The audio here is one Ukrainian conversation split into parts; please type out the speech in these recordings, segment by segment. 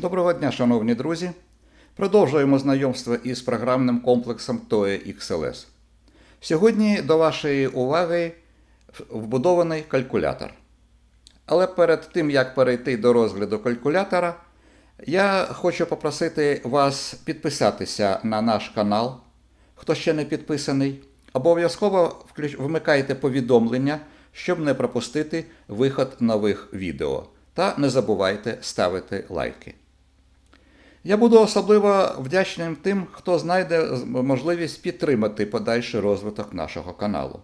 Доброго дня, шановні друзі! Продовжуємо знайомство із програмним комплексом TOE XLS. Сьогодні до вашої уваги вбудований калькулятор. Але перед тим, як перейти до розгляду калькулятора, я хочу попросити вас підписатися на наш канал, хто ще не підписаний. Обов'язково вмикайте повідомлення, щоб не пропустити виход нових відео. Та не забувайте ставити лайки. Я буду особливо вдячним тим, хто знайде можливість підтримати подальший розвиток нашого каналу.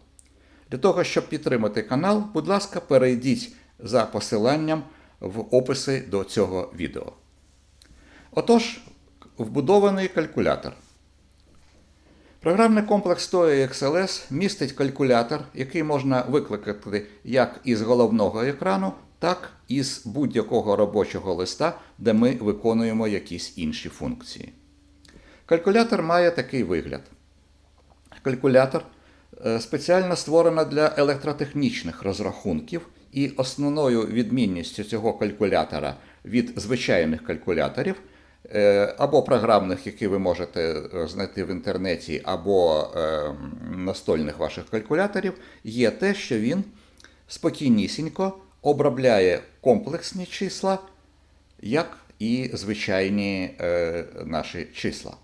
Для того, щоб підтримати канал, будь ласка, перейдіть за посиланням в описи до цього відео. Отож, вбудований калькулятор. Програмний комплекс TOE XLS містить калькулятор, який можна викликати як із головного екрану, так і з будь-якого робочого листа, де ми виконуємо якісь інші функції. Калькулятор має такий вигляд. Калькулятор е, спеціально створено для електротехнічних розрахунків, і основною відмінністю цього калькулятора від звичайних калькуляторів е, або програмних, які ви можете е, знайти в інтернеті, або настольних ваших калькуляторів, є те, що він спокійнісінько обробляє комплексні числа, як і звичайні е, наші числа.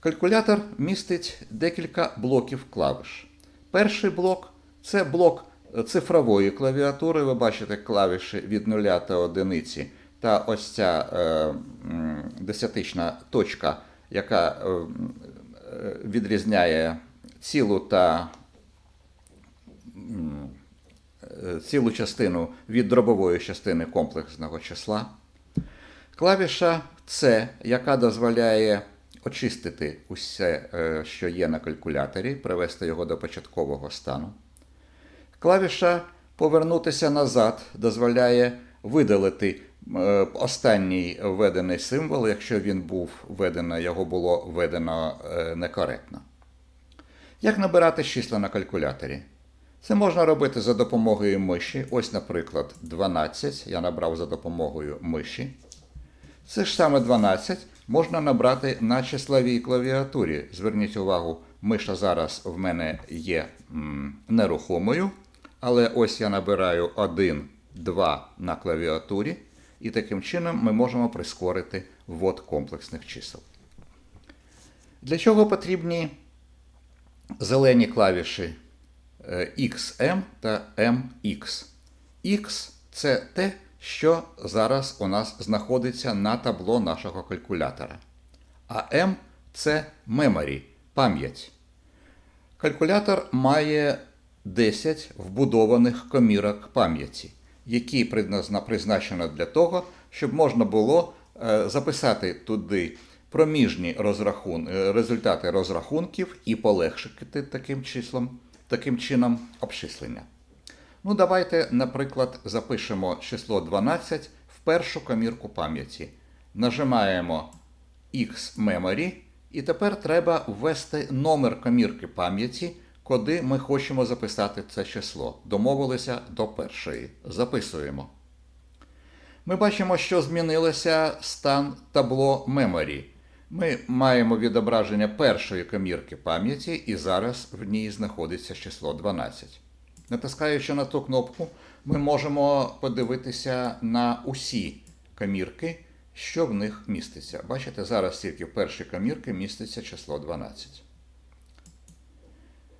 Калькулятор містить декілька блоків клавиш. Перший блок це блок цифрової клавіатури. Ви бачите клавіші від 0 та одиниці, та ось ця е, десятична точка, яка е, е, відрізняє цілу та м, е, цілу частину від дробової частини комплексного числа. Клавіша C, яка дозволяє очистити усе, е, що є на калькуляторі, привести його до початкового стану. Клавіша повернутися назад дозволяє видалити е, останній введений символ, якщо він був введено, його було введено е, некоректно. Як набирати числа на калькуляторі? Це можна робити за допомогою миші. Ось, наприклад, 12 я набрав за допомогою миші. Це ж саме 12 можна набрати на числовій клавіатурі. Зверніть увагу, миша зараз в мене є нерухомою, але ось я набираю 1, 2 на клавіатурі, і таким чином ми можемо прискорити ввод комплексних чисел. Для чого потрібні зелені клавіші XM та MX? X це те, що зараз у нас знаходиться на табло нашого калькулятора. А M це memory, пам'ять. Калькулятор має 10 вбудованих комірок пам'яті, які призна- призначено для того, щоб можна було е, записати туди проміжні розрахун... е, результати розрахунків і полегшити таким числом, таким чином обчислення. Ну, давайте, наприклад, запишемо число 12 в першу комірку пам'яті. Нажимаємо X Memory, і тепер треба ввести номер комірки пам'яті, куди ми хочемо записати це число. Домовилися до першої. Записуємо. Ми бачимо, що змінилося стан табло Memory. Ми маємо відображення першої комірки пам'яті, і зараз в ній знаходиться число 12. Натискаючи на ту кнопку, ми можемо подивитися на усі комірки, що в них міститься. Бачите, зараз тільки в першій комірці міститься число 12.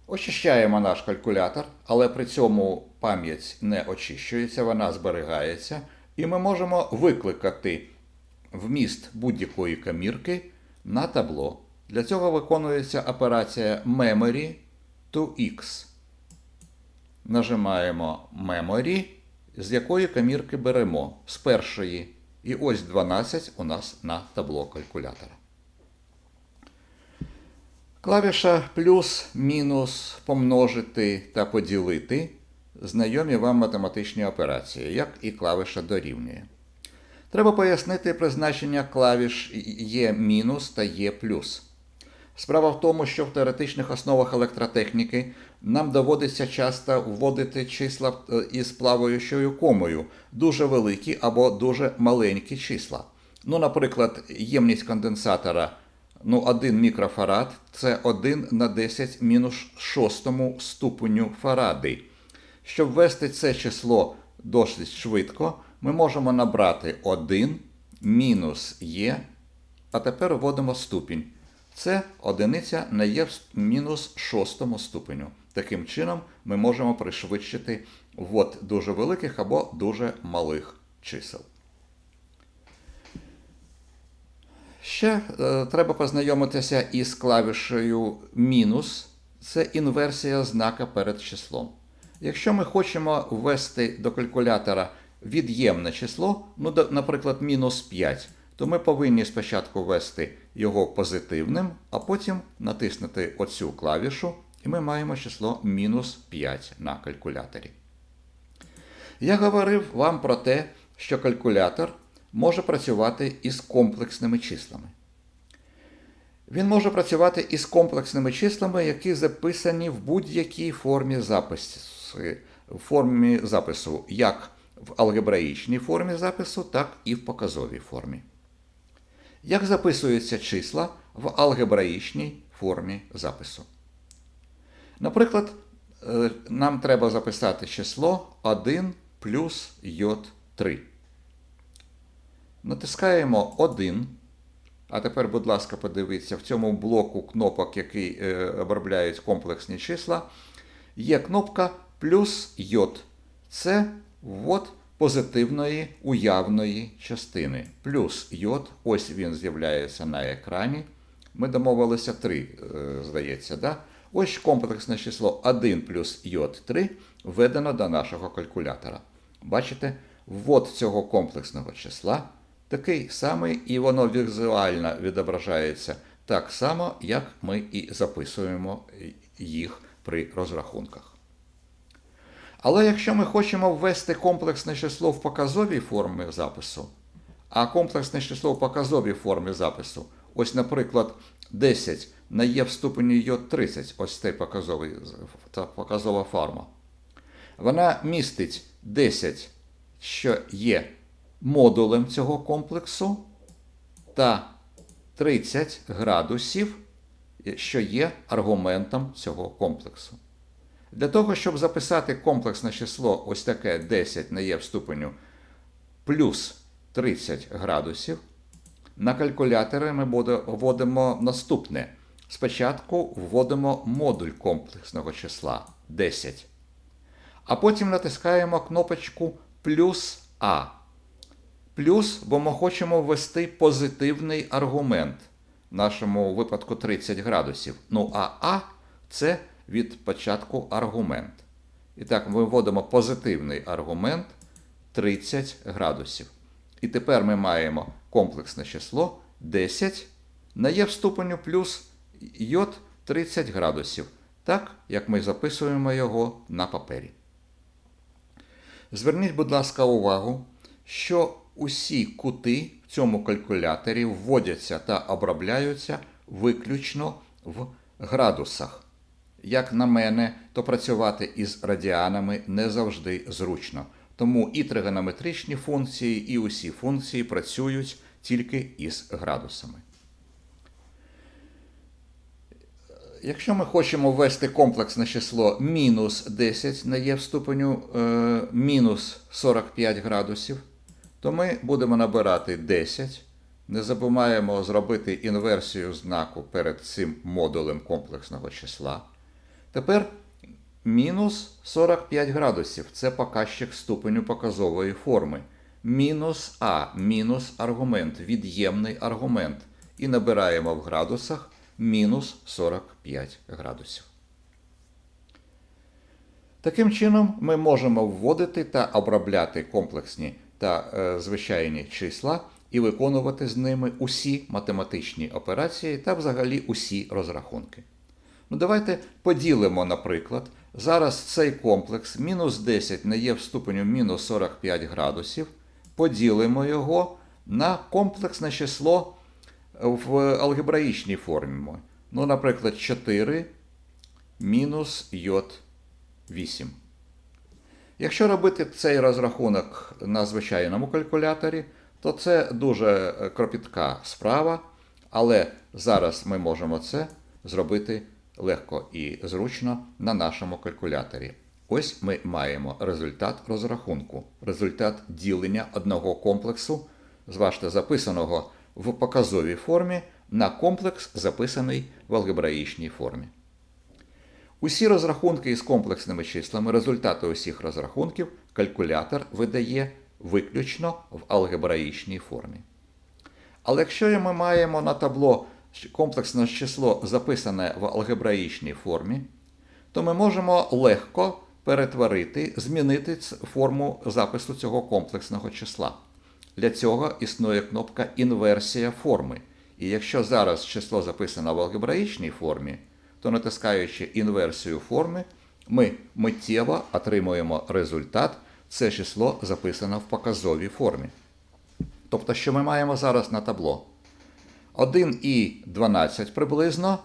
Очищаємо наш калькулятор, але при цьому пам'ять не очищується, вона зберігається, і ми можемо викликати вміст будь-якої комірки на табло. Для цього виконується операція Memory to X. Нажимаємо Memory, з якої комірки беремо з першої. І ось 12 у нас на табло калькулятора. Клавіша плюс, мінус, помножити та поділити знайомі вам математичні операції, як і клавіша дорівнює. Треба пояснити призначення клавіш Є мінус та Є плюс. Справа в тому, що в теоретичних основах електротехніки нам доводиться часто вводити числа е, із плаваючою комою, дуже великі або дуже маленькі числа. Ну, наприклад, ємність конденсатора ну, 1 мікрофарад це 1 на 10 мінус 6 ступеню фаради. Щоб ввести це число досить швидко, ми можемо набрати 1 мінус є, а тепер вводимо ступінь. Це одиниця на є в мінус шостому ступеню. Таким чином ми можемо пришвидшити ввод дуже великих або дуже малих чисел. Ще е, треба познайомитися із клавішею мінус. Це інверсія знака перед числом. Якщо ми хочемо ввести до калькулятора від'ємне число, ну, наприклад, мінус 5, то ми повинні спочатку ввести його позитивним, а потім натиснути оцю клавішу, і ми маємо число мінус 5 на калькуляторі. Я говорив вам про те, що калькулятор може працювати із комплексними числами. Він може працювати із комплексними числами, які записані в будь-якій формі запису, формі запису, як в алгебраїчній формі запису, так і в показовій формі. Як записуються числа в алгебраїчній формі запису? Наприклад, е, нам треба записати число 1 плюс йод 3. Натискаємо 1. А тепер, будь ласка, подивіться, в цьому блоку кнопок, які е, обробляють комплексні числа, є кнопка плюс йод. Це ввод позитивної уявної частини. Плюс йод, ось він з'являється на екрані. Ми домовилися 3, здається, да? Ось комплексне число 1 плюс йод 3 введено до нашого калькулятора. Бачите, ввод цього комплексного числа такий самий, і воно візуально відображається так само, як ми і записуємо їх при розрахунках. Але якщо ми хочемо ввести комплексне число в показовій формі запису, а комплексне число в показовій формі запису, ось, наприклад, 10 на є в ступені йод 30, ось цей показовий, та показова форма, вона містить 10, що є модулем цього комплексу, та 30 градусів, що є аргументом цього комплексу. Для того, щоб записати комплексне число ось таке 10 на є в ступеню плюс 30 градусів, на калькуляторі ми вводимо наступне. Спочатку вводимо модуль комплексного числа 10. А потім натискаємо кнопочку плюс А. Плюс, бо ми хочемо ввести позитивний аргумент, в нашому випадку 30 градусів. Ну а А це від початку аргумент. І так, ми вводимо позитивний аргумент 30 градусів. І тепер ми маємо комплексне число 10 на є в ступеню плюс йод 30 градусів, так як ми записуємо його на папері. Зверніть, будь ласка, увагу, що усі кути в цьому калькуляторі вводяться та обробляються виключно в градусах. Як на мене, то працювати із радіанами не завжди зручно. Тому і тригонометричні функції, і усі функції працюють тільки із градусами. Якщо ми хочемо ввести комплексне число мінус 10 на є в ступеню е, мінус 45 градусів, то ми будемо набирати 10. Не забуваємо зробити інверсію знаку перед цим модулем комплексного числа. Тепер мінус 45 градусів це показчик ступеню показової форми. Мінус А, мінус аргумент, від'ємний аргумент. І набираємо в градусах мінус 45 градусів. Таким чином, ми можемо вводити та обробляти комплексні та е, звичайні числа і виконувати з ними усі математичні операції та взагалі усі розрахунки. Ну, давайте поділимо, наприклад, зараз цей комплекс мінус 10 на є в ступеню мінус 45 градусів, поділимо його на комплексне число в алгебраїчній формі. Ну, наприклад, 4 мінус йод 8. Якщо робити цей розрахунок на звичайному калькуляторі, то це дуже е, кропітка справа, але зараз ми можемо це зробити легко і зручно на нашому калькуляторі. Ось ми маємо результат розрахунку, результат ділення одного комплексу, зважте, записаного в показовій формі, на комплекс, записаний в алгебраїчній формі. Усі розрахунки із комплексними числами, результати усіх розрахунків калькулятор видає виключно в алгебраїчній формі. Але якщо ми маємо на табло комплексне число записане в алгебраїчній формі, то ми можемо легко перетворити, змінити форму запису цього комплексного числа. Для цього існує кнопка інверсія форми. І якщо зараз число записано в алгебраїчній формі, то натискаючи інверсію форми, ми миттєво отримуємо результат. Це число записано в показовій формі. Тобто, що ми маємо зараз на табло? 1 і 12 приблизно.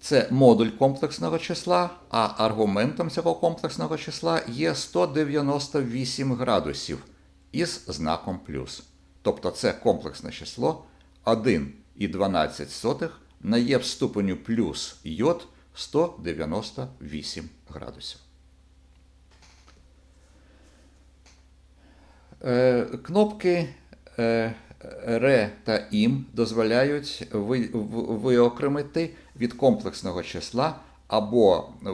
Це модуль комплексного числа, а аргументом цього комплексного числа є 198 градусів із знаком плюс. Тобто це комплексне число 1 і 12 сотих на є в ступеню плюс йод 198 градусів. Е, Кнопки е, ре та ім дозволяють виокремити від комплексного числа або е,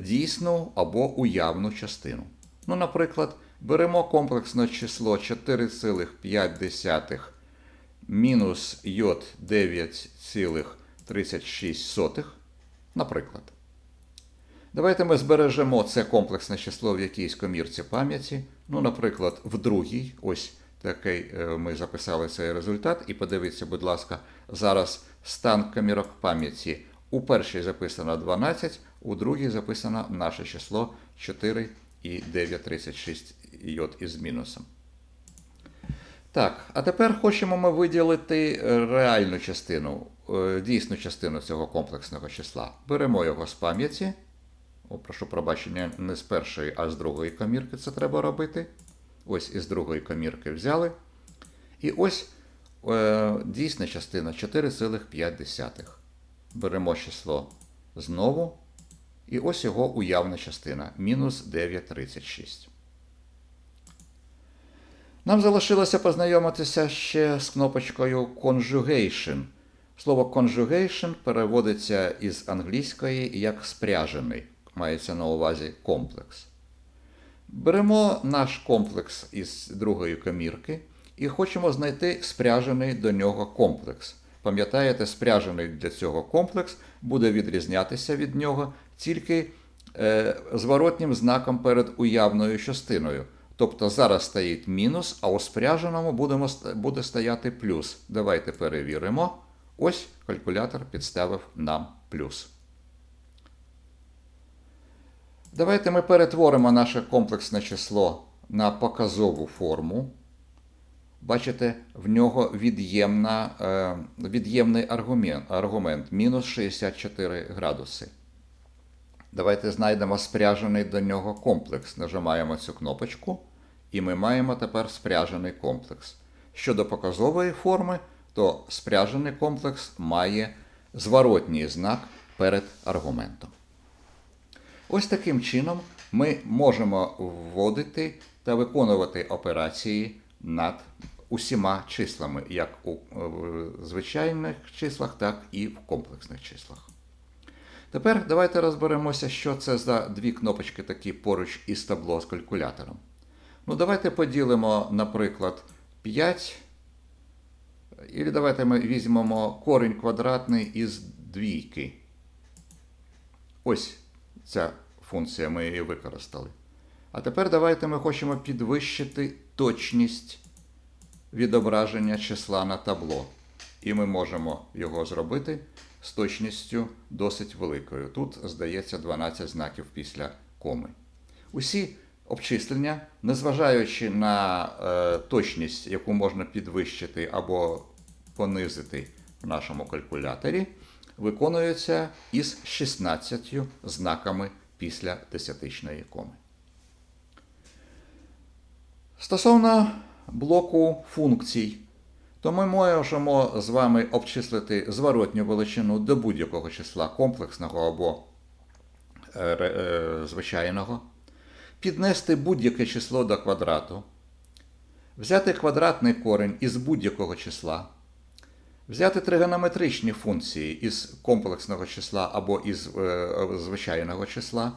дійсну, або уявну частину. Ну, наприклад, беремо комплексне число 4,5 мінус йод 9,36, наприклад. Давайте ми збережемо це комплексне число в якійсь комірці пам'яті. Ну, наприклад, в другій, ось такий е, ми записали цей результат. І подивіться, будь ласка, зараз стан комірок пам'яті. У першій записано 12, у другій записано наше число 4 і 936 йод із мінусом. Так, а тепер хочемо ми виділити е, реальну частину, е, дійсну частину цього комплексного числа. Беремо його з пам'яті. Прошу пробачення, не з першої, а з другої комірки це треба робити. Ось із другої комірки взяли. І ось е, дійсна частина 4,5. Беремо число знову. І ось його уявна частина мінус 9,36. Нам залишилося познайомитися ще з кнопочкою Conjugation. Слово conjugation переводиться із англійської як спряжений. Мається на увазі комплекс. Беремо наш комплекс із другої комірки і хочемо знайти спряжений до нього комплекс. Пам'ятаєте, спряжений для цього комплекс буде відрізнятися від нього тільки е, зворотнім знаком перед уявною частиною. Тобто зараз стоїть мінус, а у спряженому будемо, буде стояти плюс. Давайте перевіримо. Ось калькулятор підставив нам плюс. Давайте ми перетворимо наше комплексне число на показову форму. Бачите, в нього від'ємна, е, від'ємний аргумент, аргумент мінус 64 градуси. Давайте знайдемо спряжений до нього комплекс. Нажимаємо цю кнопочку, і ми маємо тепер спряжений комплекс. Щодо показової форми, то спряжений комплекс має зворотній знак перед аргументом. Ось таким чином ми можемо вводити та виконувати операції над усіма числами, як у е, звичайних числах, так і в комплексних числах. Тепер давайте розберемося, що це за дві кнопочки такі поруч із табло з калькулятором. Ну, давайте поділимо, наприклад, 5. І давайте ми візьмемо корінь квадратний із двійки. Ось ця функція ми її використали. А тепер давайте ми хочемо підвищити точність відображення числа на табло. І ми можемо його зробити з точністю досить великою. Тут, здається, 12 знаків після коми. Усі обчислення, незважаючи на е, точність, яку можна підвищити або понизити в нашому калькуляторі, виконуються із 16 знаками після десятичної коми. Стосовно блоку функцій, то ми можемо з вами обчислити зворотню величину до будь-якого числа комплексного або е, е, звичайного, піднести будь-яке число до квадрату, взяти квадратний корінь із будь-якого числа, взяти тригонометричні функції із комплексного числа або із е, звичайного числа.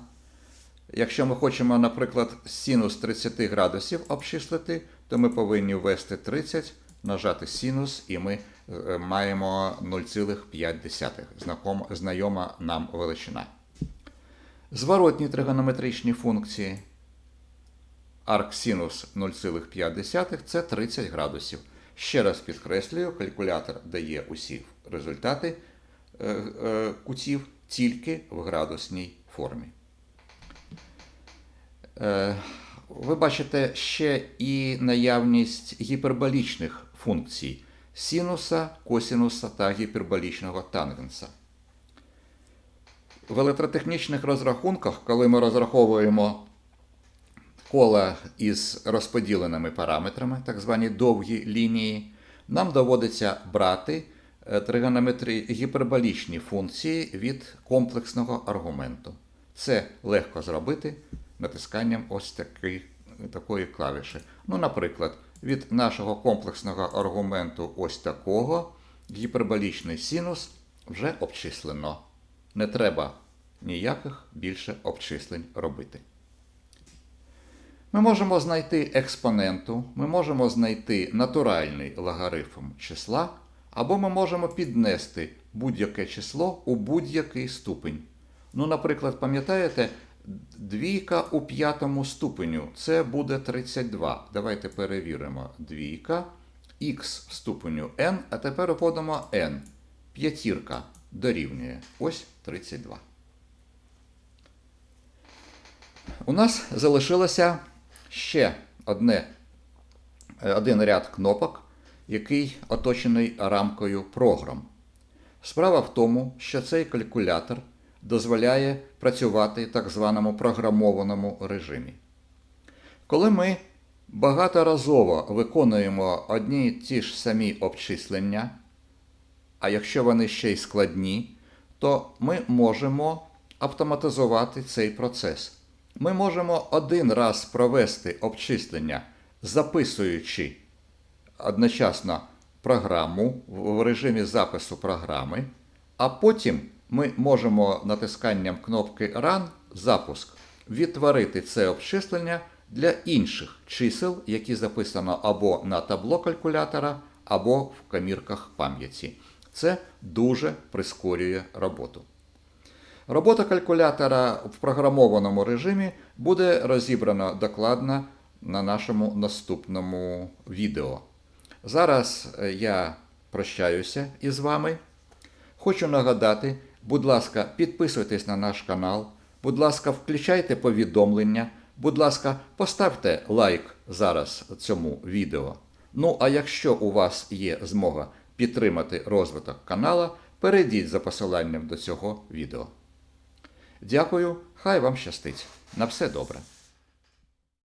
Якщо ми хочемо, наприклад, синус 30 градусів обчислити, то ми повинні ввести 30, нажати синус, і ми е, маємо 0,5 знаком- знайома нам величина. Зворотні тригонометричні функції арксинус 0,5 це 30 градусів. Ще раз підкреслюю, калькулятор дає усі результати е, е, кутів тільки в градусній формі. Е, Ви бачите ще і наявність гіперболічних функцій синуса, косинуса та гіперболічного тангенса. В електротехнічних розрахунках, коли ми розраховуємо кола із розподіленими параметрами, так звані довгі лінії, нам доводиться брати е, тригонометрі гіперболічні функції від комплексного аргументу. Це легко зробити натисканням ось таки, такої клавіші. Ну, наприклад, від нашого комплексного аргументу ось такого гіперболічний синус вже обчислено. Не треба ніяких більше обчислень робити. Ми можемо знайти експоненту, ми можемо знайти натуральний логарифм числа, або ми можемо піднести будь-яке число у будь-який ступень. Ну, наприклад, пам'ятаєте, двійка у п'ятому ступеню це буде 32. Давайте перевіримо. Двійка, х в ступеню n, а тепер вводимо n. П'ятірка дорівнює. Ось 32. У нас залишилося ще одне, е, один ряд кнопок, який оточений рамкою програм. Справа в тому, що цей калькулятор дозволяє працювати в так званому програмованому режимі. Коли ми багаторазово виконуємо одні й ті ж самі обчислення, а якщо вони ще й складні, то ми можемо автоматизувати цей процес. Ми можемо один раз провести обчислення, записуючи одночасно програму в режимі запису програми, а потім ми можемо натисканням кнопки Run запуск відтворити це обчислення для інших чисел, які записано або на табло калькулятора, або в комірках пам'яті. Це дуже прискорює роботу. Робота калькулятора в програмованому режимі буде розібрана докладно на нашому наступному відео. Зараз е, я прощаюся із вами. Хочу нагадати, будь ласка, підписуйтесь на наш канал, будь ласка, включайте повідомлення, будь ласка, поставте лайк зараз цьому відео. Ну, а якщо у вас є змога підтримати розвиток канала, перейдіть за посиланням до цього відео. Дякую, хай вам щастить. На все добре.